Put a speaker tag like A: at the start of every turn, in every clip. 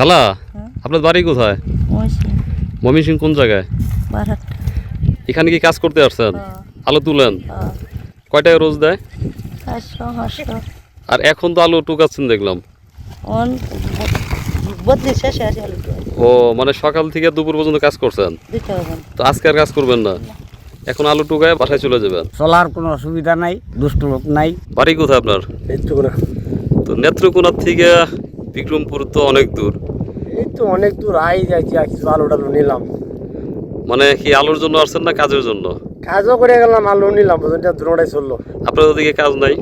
A: খালা
B: হ্যাঁ।
A: আপনার বাড়ি কোথায়?
B: মহিষী
A: মমি সিং কোন জায়গায়? এখানে কি কাজ করতে আসছেন?
B: হ্যাঁ।
A: আলু তুলেন? কয় টাকা রোজ দেয়? আর এখন তো আলু টুকাচ্ছেন দেখলাম। ও মানে সকাল থেকে দুপুর পর্যন্ত কাজ করছেন। তো আজকে আর কাজ করবেন না? এখন আলু টুকায় বাসায় চলে যাবেন?
C: চলার কোনো অসুবিধা নাই দুষ্ট লোক নাই।
A: বাড়ি কোথায় আপনার? নেত্রকোনা। তো নেত্রকোনার থেকে বিক্রমপুর তো অনেক দূর।
D: এই তো অনেক দূর আই যাইছি আর কিছু আলু টালু নিলাম।
A: মানে কি আলুর জন্য আসছেন না কাজের জন্য?
D: কাজও করে গেলাম আলু নিলাম বুঝলেন দুটাই চলল।
A: আপনাদের ওদিকে কাজ নাই?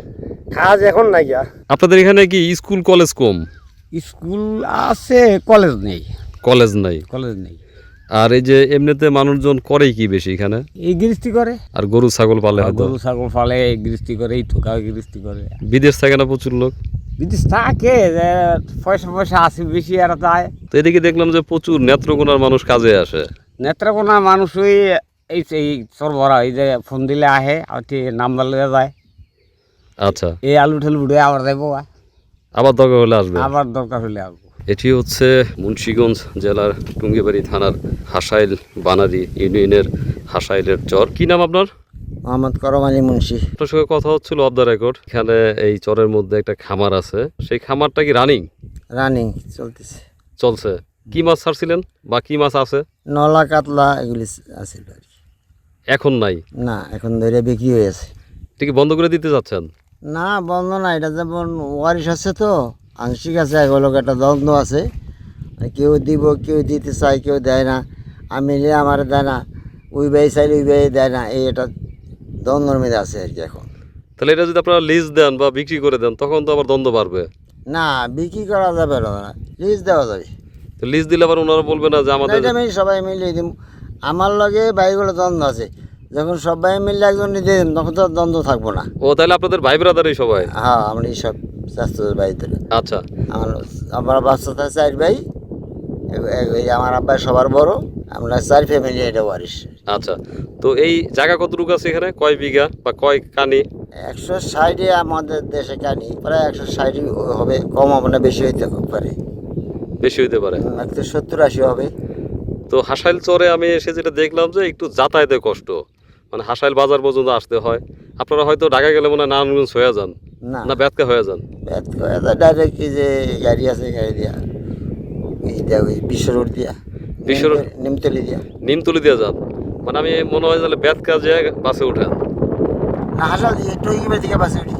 D: কাজ এখন নাই গিয়া।
A: আপনাদের এখানে কি স্কুল কলেজ কম?
C: স্কুল আছে কলেজ নেই।
A: কলেজ নাই।
C: কলেজ নেই।
A: আর এই যে এমনিতে মানুষজন করে কি বেশি এখানে?
C: এই গৃষ্টি করে।
A: আর গরু ছাগল পালে হয়তো?
C: গরু ছাগল ফালে এই গৃষ্টি করে এই ঠোকা গৃষ্টি করে।
A: বিদেশ থাকে না প্রচুর লোক?
C: বিদেশ থাকে পয়সা পয়সা আসে বেশি আর তাই।
A: তো এদিকে দেখলাম যে প্রচুর নেত্রকোনার মানুষ কাজে আসে।
C: নেত্রকোনা মানুষ ওই এই এই সরবরা এই যে ফোন দিলে আহে আর নাম্বার লেগে যায়।
A: আচ্ছা।
C: এই আলু ঠালু উঠে আবার যাব
A: আবার দরকার হলে আসবে?
C: আবার দরকার হলে আসব।
A: এটি হচ্ছে মুন্সীগঞ্জ জেলার টুঙ্গিবাড়ি থানার হাসাইল বানারি ইউনিয়নের হাসাইলের চর। কি নাম আপনার?
D: মোহাম্মদ করম আলী মুন্সি।
A: আপনার সঙ্গে কথা হচ্ছিল অফ দ্য রেকর্ড এখানে এই চরের মধ্যে একটা খামার আছে। সেই খামারটা কি রানিং
D: রানিং চলতেছে।
A: চলছে। কি মাছ ছাড়ছিলেন বা কি মাছ আছে?
D: নলা কাতলা এগুলি আছে আর কি।
A: এখন নাই?
D: না এখন ধরে বিক্রি হয়ে আছে
A: এটা কি বন্ধ করে দিতে যাচ্ছেন?
D: না বন্ধ না এটা যেমন ওয়ারিশ আছে তো। আংশিক আছে এগুলো একটা দ্বন্দ্ব আছে। কেউ দিব কেউ দিতে চায় কেউ দেয় না। আমি নিলে আমার দেয় না উই বাই চাইলে উই বাই দেয় না এই এটা দ্বন্দ্বর মধ্যে আছে আর কি এখন।
A: তাহলে এটা যদি আপনারা লিজ দেন বা বিক্রি করে দেন তখন তো আবার দ্বন্দ্ব বাড়বে।
D: না বিক্রি করা যাবে না লিজ দেওয়া যাবে।
A: তো লিজ দিলে আবার ওনারা বলবে না যে আমাদের
D: আমি সবাই মিলিয়ে দিম। আমার লগে বাইকগুলো দ্বন্দ্ব আছে। যখন সবাই মিলে একজন দিন তখন তো দ্বন্দ্ব থাকব না।
A: ও তাহলে আপনাদের ভাই ব্রাদারই সবাই?
D: হ্যাঁ আমরা সব স্বাস্থ্য ভাই ধরে
A: আচ্ছা।
D: আমার আমার বাচ্চা থাকে চার ভাই। আমার আব্বা সবার বড়। আমরা চার ফ্যামিলি এটা ওয়ারিস
A: আচ্ছা। তো এই জায়গা কতটুকু আছে এখানে? কয় বিঘা বা কয় কানি?
D: একশো ষাটে আমাদের দেশে কানি। প্রায় একশো ষাটই হবে। কম হবে না বেশি হইতে পারে।
A: বেশি হইতে পারে।
D: একশো সত্তর আশি হবে।
A: তো হাসাইল চরে আমি এসে যেটা দেখলাম যে একটু যাতায়াতে কষ্ট। মানে হাসাইল বাজার পর্যন্ত আসতে হয়। আপনারা হয়তো ঢাকা গেলে মনে হয় নারায়ণগঞ্জ হয়ে যান
D: না।
A: না ব্যাতকা হয়ে যান?
D: ডাইরেক্ট কি যে গাড়ি আছে গাড়ি দিয়া। ওই বিশ্ব রোড দিয়া।
A: বিশ্ব রোড?
D: নিমতলি- দিয়া।
A: নিমতলি দিয়ে যান? মানে আমি মনে হয় তাহলে ব্যাতকা যে বাসে উঠেন।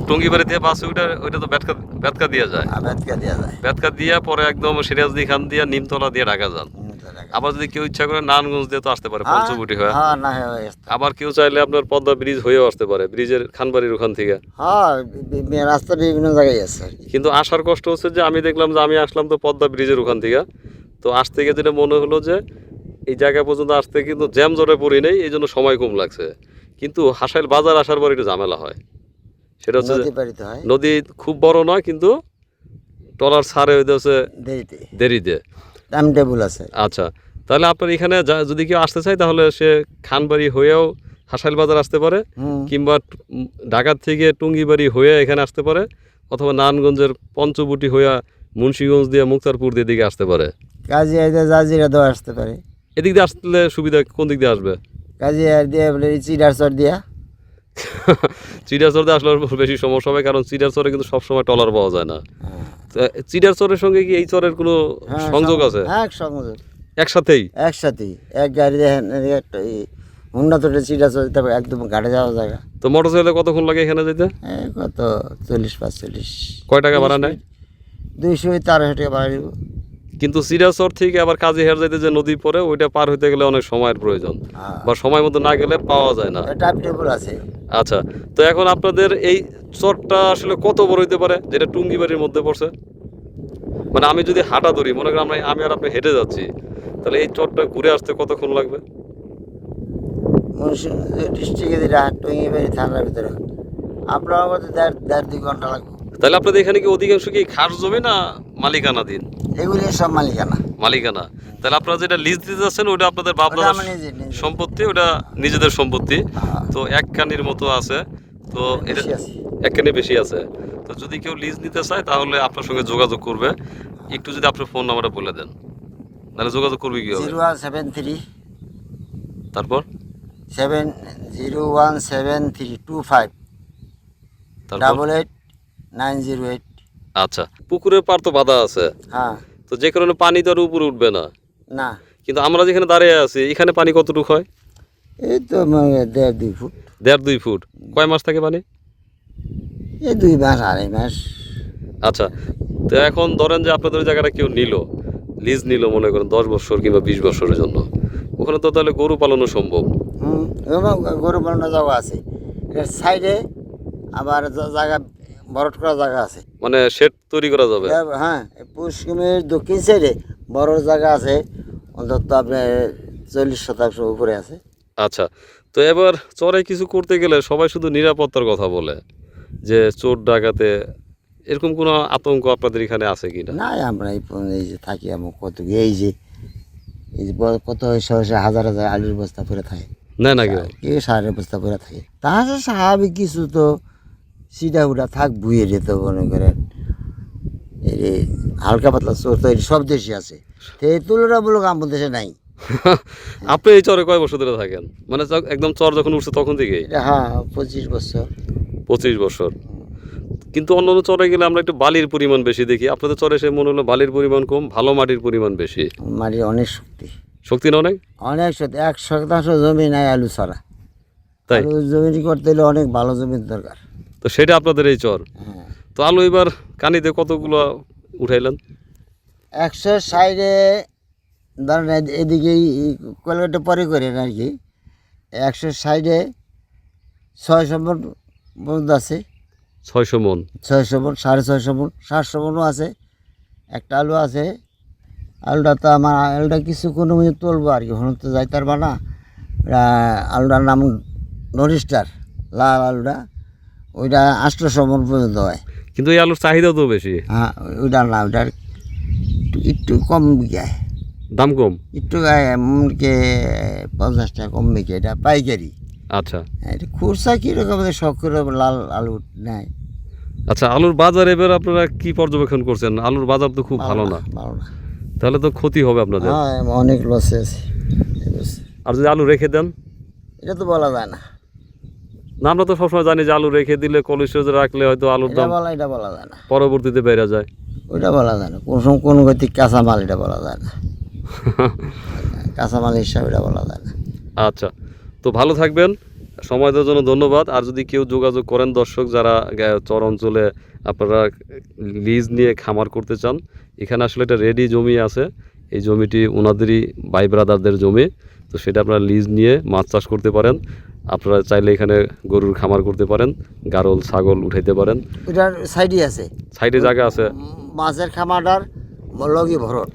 A: টঙ্গিবাড়ি দিয়ে বাসে উঠে। ওইটা তো ব্যাতকা ব্যাতকা দিয়ে যায়।
D: আবাদকা দিয়া যায়।
A: ব্যাতকা দিয়ে পরে একদম সিরাজদি খান দিয়ে নিমতলা দিয়ে ঢাকা যান। আবার যদি কেউ ইচ্ছা করে নারায়ণগঞ্জ দিয়ে তো আসতে পারে পঞ্চবটি হয়ে।
D: হ্যাঁ না হ্যাঁ হয়ে গেছে।
A: আবার কেউ চাইলে আপনার পদ্মা ব্রিজ হয়েও আসতে পারে ব্রিজের খানবাড়ির ওখান থেকে।
D: হ্যাঁ রাস্তা বিভিন্ন জায়গায় আছে
A: কিন্তু আসার কষ্ট হচ্ছে যে আমি দেখলাম যে আমি আসলাম তো পদ্মা ব্রিজের ওখান থেকে। তো আসতে গিয়ে যেটা মনে হলো যে এই জায়গা পর্যন্ত আসতে কিন্তু জ্যাম জটে পড়ি নেই এই জন্য সময় কম লাগছে। কিন্তু হাসাইল বাজার আসার পর একটু ঝামেলা হয়। সেটা হচ্ছে
D: নদী হয়।
A: খুব বড় নয় কিন্তু টলার হইতে হচ্ছে
D: দেরিতে।
A: দেরিতে।
D: টাইম টেবিল আছে।
A: আচ্ছা তাহলে আপনার এখানে যদি কেউ আসতে চায় তাহলে সে খানবাড়ি হয়েও হাসাইল বাজার আসতে পারে কিংবা ঢাকার থেকে টুঙ্গিবাড়ি হয়ে এখানে আসতে পারে অথবা নারায়ণগঞ্জের পঞ্চবটি হয়ে মুন্সিগঞ্জ দিয়ে মুক্তারপুর দিয়ে দিকে আসতে পারে।
D: কাজী জাজিরা দেওয়া আসতে পারে।
A: এদিক দিয়ে আসলে সুবিধা কোন দিক দিয়ে আসবে?
D: কাজী দিয়ে বলে চিডার দিয়া।
A: চিড়াচর দিয়ে আসলে বেশি সমস্যা হবে কারণ চিড়াচরে কিন্তু সবসময় টলার পাওয়া যায় না। তো চিড়াচরের সঙ্গে কি এই চরের কোনো
D: হ্যাঁ,
A: সংযোগ আছে?
D: হ্যাঁ সংযোগ।
A: একসাথেই?
D: একসাথেই। এক গাড়ি দেখেন একটা হুন্ডা তোটে চিডা চর তারপর একদম গাড়ি যাওয়া জায়গা।
A: তো মোটর সাইকেলে কতক্ষণ লাগে এখানে যেতে?
D: কত? চল্লিশ পাঁচচল্লিশ।
A: কয় টাকা ভাড়া নেয়?
D: দুইশো তেরোশো টাকা ভাড়া দিব
A: কিন্তু সিরাচর থেকে আবার কাজে হের যাইতে যে নদী পড়ে ওইটা পার হইতে গেলে অনেক সময়ের প্রয়োজন।
D: হ্যাঁ।
A: বা সময় মতো না গেলে পাওয়া যায় না।
D: টাইম টেবিল আছে।
A: আচ্ছা তো এখন আপনাদের এই চরটা আসলে কত বড় হইতে পারে যেটা টুঙ্গিবাড়ির মধ্যে পড়ছে? মানে আমি যদি হাঁটা ধরি মনে করেন আমরা আমি আর আপনি হেঁটে যাচ্ছি তাহলে এই চরটা ঘুরে আসতে কতক্ষণ লাগবে?
D: ডিস্ট্রিক্টে যেটা টঙ্গি থানার ভিতরে। আপনার মধ্যে দেড় দেড় দুই ঘণ্টা লাগবে।
A: তাহলে আপনাদের এখানে কি অধিকাংশ কি খাস জমি না মালিকানা দিন?
D: এগুলি সব মালিকানা।
A: মালিকানা। তাহলে আপনারা যেটা লিজ দিতে যাচ্ছেন ওটা আপনাদের বাপ। সম্পত্তি ওটা নিজেদের সম্পত্তি।
D: হ্যাঁ।
A: তো এক কানির মতো আছে। তো এটা
D: আছে।
A: একখানে বেশি আছে। তো যদি কেউ লিজ নিতে চায় তাহলে আপনার সঙ্গে যোগাযোগ করবে। একটু যদি আপনার ফোন নাম্বারটা বলে দেন। তাহলে যোগাযোগ করবে কি হবে
D: জিরো ওয়ান সেভেন থ্রি।
A: তারপর?
D: Seven zero one seven three two five. Double eight nine zero eight.
A: আচ্ছা পুকুরের পার তো বাধা আছে।
D: হ্যাঁ।
A: তো যে কারণে পানি তো আর উপরে উঠবে না।
D: না।
A: কিন্তু আমরা যেখানে দাঁড়িয়ে আছি এখানে পানি কতটুকু হয়?
D: এই তো মানে দেড় দুই ফুট।
A: দেড় দুই ফুট। কয় মাস থাকে পানি?
D: এই দুই মাস আড়াই মাস।
A: আচ্ছা তো এখন ধরেন যে আপনাদের জায়গাটা কেউ নিল লিজ নিল মনে করেন দশ বছর কিংবা বিশ বছরের জন্য ওখানে তো তাহলে গরু পালনও সম্ভব।
D: গরু পালনের জায়গা আছে। সাইডে আবার জায়গা বরট করা জায়গা আছে।
A: মানে শেড তৈরি করা যাবে?
D: হ্যাঁ পুষ্কিমের দক্ষিণ সাইডে বড় জায়গা আছে অন্তত আপনার চল্লিশ শতাংশ উপরে আছে।
A: আচ্ছা তো এবার চরে কিছু করতে গেলে সবাই শুধু নিরাপত্তার কথা বলে যে চোর ডাকাতে এরকম কোনো আতঙ্ক আপনাদের এখানে আছে কি না
D: নাই আমরা এই এই যে থাকি আমার কত এই যে এই যে কত সহসে হাজার হাজার আলুর বস্তা পরে থাকে।
A: না না কেউ।
D: সারের বস্তা পরে থাকে। তাহলে স্বাভাবিক কিছু তো সিটা উটা থাক বুয়ে যেত মনে করেন। হালকা পাতলা চোর তো সব দেশে আছে। এই তুলনামূলক আমাদের দেশে নাই।
A: আপনি এই চরে কয় বছর ধরে থাকেন? মানে একদম চর যখন উঠছে তখন থেকেই?
D: এটা হ্যাঁ পঁচিশ বছর।
A: পঁচিশ বছর। কিন্তু অন্য অন্য চরে গেলে আমরা একটু বালির পরিমাণ বেশি দেখি। আপনাদের চরে সে মনে হলো বালির পরিমাণ কম ভালো মাটির পরিমাণ বেশি।
D: মাটির অনেক শক্তি।
A: শক্তি না অনেক?
D: অনেক শক্তি এক শতাংশ জমি নাই আলু ছাড়া।
A: তাই?
D: জমি করতে হলে অনেক ভালো জমির দরকার।
A: তো সেটা আপনাদের এই চর?
D: হ্যাঁ।
A: তো আলু এবার কানিতে কতগুলো উঠাইলেন?
D: একশো সাইডে ধরেন এদ- এদিকেই কলকাতা পরে করেন আর কি। একশো সাইডে ছয়শো মন পর্যন্ত আছে।
A: ছয়শো মন?
D: ছয়শো মন সাড়ে ছয়শো মন সাতশো মনও আছে। একটা আলু আছে। আলুটা তো আমার আলুটা কিছু কোনো তুলবো আর কি। হন তো যাইতে পারবা না। আলুটার নাম নরিস্টার লাল আলুটা। ওইটা আটশোশো মন পর্যন্ত হয়।
A: কিন্তু এই আলুর চাহিদা তো বেশি।
D: হ্যাঁ ওইটা না ওইটার একটু কম বিঘায়
A: দাম কম?
D: একটু এমনকি পঞ্চাশ টাকা কম বিঘে এটা পাইকারি।
A: আচ্ছা।
D: হ্যাঁ, এটা খুরসা কীরকম? শখ লাল আলু নেয়
A: আচ্ছা আলুর বাজার এবার আপনারা কি পর্যবেক্ষণ করছেন? আলুর বাজার তো খুব ভালো না
D: ভালো না।
A: তাহলে তো ক্ষতি হবে আপনাদের।
D: হ্যাঁ অনেক লসে আছে।
A: আর যদি আলু রেখে দেন?
D: এটা তো বলা যায় না।
A: না আমরা তো সবসময় জানি যে আলু রেখে দিলে কলিস্টোরে রাখলে হয়তো আলুর দাম
D: বলা এটা বলা যায় না।
A: পরবর্তীতে বেড়ে যায়।
D: ওইটা বলা যায় না। কোন সময় কোন গতি কাঁচা মাল এটা বলা যায় না। কাঁচামাল হিসাবে বলা যায় না।
A: আচ্ছা তো ভালো থাকবেন সময় দেওয়ার জন্য ধন্যবাদ। আর যদি কেউ যোগাযোগ করেন দর্শক যারা চর অঞ্চলে আপনারা লিজ নিয়ে খামার করতে চান এখানে আসলে একটা রেডি জমি আছে। এই জমিটি ওনাদেরই ভাই ব্রাদারদের জমি তো সেটা আপনারা লিজ নিয়ে মাছ চাষ করতে পারেন। আপনারা চাইলে এখানে গরুর খামার করতে পারেন গারল ছাগল উঠাইতে পারেন।
D: সাইডই আছে।
A: সাইডে জায়গা আছে।
D: মাছের খামারটার লগি ভরট